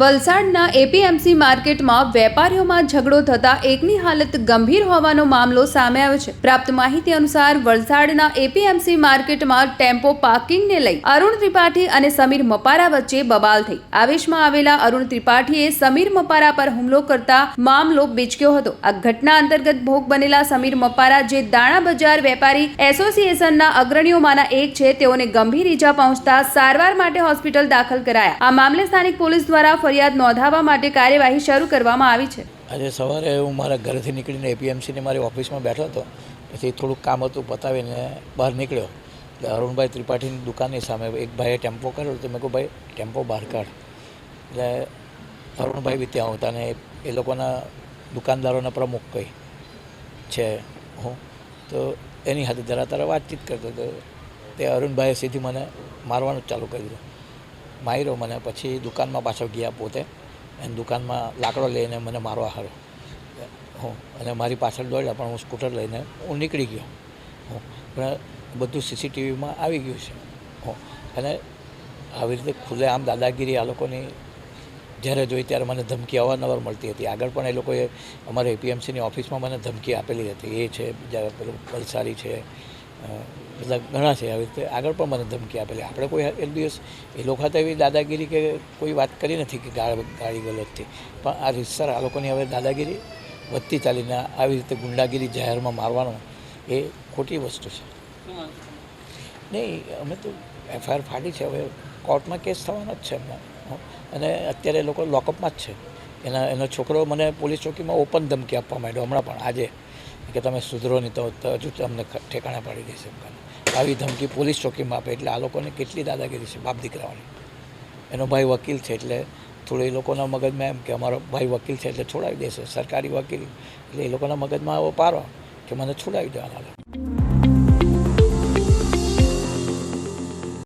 વલસાડના એપીએમસી માર્કેટમાં વેપારીઓમાં ઝઘડો થતા એકની હાલત ગંભીર હોવાનો મામલો સામે આવ્યો છે. પ્રાપ્ત માહિતી અનુસાર વલસાડના એપીએમસી માર્કેટમાં ટેમ્પો પાર્કિંગને લઈ અરુણ ત્રિપાઠી અને સમીર મપારા વચ્ચે બબાલ થઈ. આવેશમાં આવેલા અરુણ ત્રિપાઠીએ સમીર મપારા પર હુમલો કરતા મામલો બીચક્યો હતો. આ ઘટના અંતર્ગત ભોગ બનેલા સમીર મપારા, જે દાણા બજાર વેપારી એસોસિએશનના અગ્રણીઓમાંના એક છે, તેઓને ગંભીર ઈજા પહોંચતા સારવાર માટે હોસ્પિટલ દાખલ કરાયા. આ મામલે સ્થાનિક પોલીસ દ્વારા ફરિયાદ નોંધાવવા માટે કાર્યવાહી શરૂ કરવામાં આવી છે. આજે સવારે હું મારા ઘરેથી નીકળીને એપીએમસીની મારી ઓફિસમાં બેઠો હતો. પછી થોડુંક કામ હતું, પતાવીને બહાર નીકળ્યો. એટલે અરુણભાઈ ત્રિપાઠીની દુકાનની સામે એક ભાઈએ ટેમ્પો કર્યો તો મેં કહું ભાઈ, ટેમ્પો બહાર કાઢ. એટલે અરુણભાઈ બી ત્યાં હતા અને એ લોકોના દુકાનદારોના પ્રમુખ કઈ છે હું. તો એની સાથે જરા તારા વાતચીત કરતો હતો તે અરુણભાઈએ સીધી મને મારવાનું ચાલુ કરી દીધું માર્યો મને. પછી દુકાનમાં પાછો ગયા પોતે. એને દુકાનમાં લાકડો લઈને મને મારવા હારો હું, અને મારી પાછળ દોડ્યા, પણ હું સ્કૂટર લઈને હું નીકળી ગયો. હું, પણ બધું સીસીટીવીમાં આવી ગયું છે. હું, અને આવી રીતે ખુલ્લે આમ દાદાગીરી આ લોકોની જ્યારે જોઈ ત્યારે મને ધમકી અવારનવાર મળતી હતી. આગળ પણ એ લોકોએ અમારે એપીએમસીની ઓફિસમાં મને ધમકી આપેલી હતી. એ છે, બીજા પેલું વલસાડી છે બધા ઘણા છે. આવી રીતે આગળ પણ મને ધમકી આપેલી. આપણે કોઈ એક દિવસ એ લોકો ખાતે એવી દાદાગીરી કે કોઈ વાત કરી નથી કે ગાળ ગાળી ગલતથી પણ આ રીતસર આ લોકોની હવે દાદાગીરી વધતી ચાલીને આવી રીતે ગુંડાગીરી જાહેરમાં મારવાનો એ ખોટી વસ્તુ છે. નહીં અમે તો એફઆઈઆર ફાટી છે. હવે કોર્ટમાં કેસ થવાનો જ છે એમના. અને અત્યારે એ લોકો લોકઅપમાં જ છે. એના એનો છોકરો મને પોલીસ ચોકીમાં ઓપન ધમકી આપવા માંડ્યો હમણાં પણ આજે. કે તમે સુધરો નહીં તો હજુ તમને ઠેકાણા પાડી દેશે આવી ધમકી પોલીસ ચોકીમાં આપે એટલે આ લોકોને કેટલી દાદાગીરી છે? બાપ દીકરાઓની. એનો ભાઈ વકીલ છે એટલે થોડું એ લોકોના મગજમાં એમ કે અમારો ભાઈ વકીલ છે એટલે છોડાવી દેશે. સરકારી વકીલ. એટલે એ લોકોના મગજમાં આવો પારો કે મને છોડાવી દેવાના